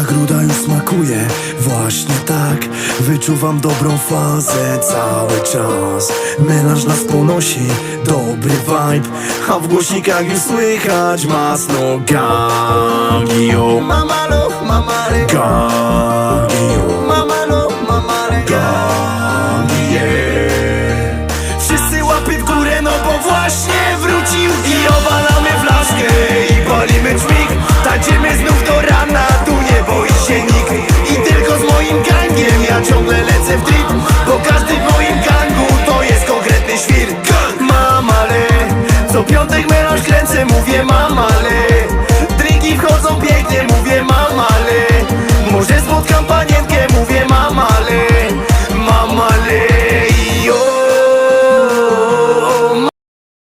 ta gruda już smakuje. Właśnie tak Wyczuwam dobrą fazę cały czas. Melanż nas ponosi Dobry vibe. A w głośnikach już słychać Masno gagio. Mamalo, mamale. Gangio, Mamalo, mamale. Gagie Wszyscy łapy w górę No bo właśnie wrócił I obalamy flaszkę I palimy dźwig. Tańczymy znów mówię mamale. Drinki wchodzą pięknie, mówię mamale. Może spotkać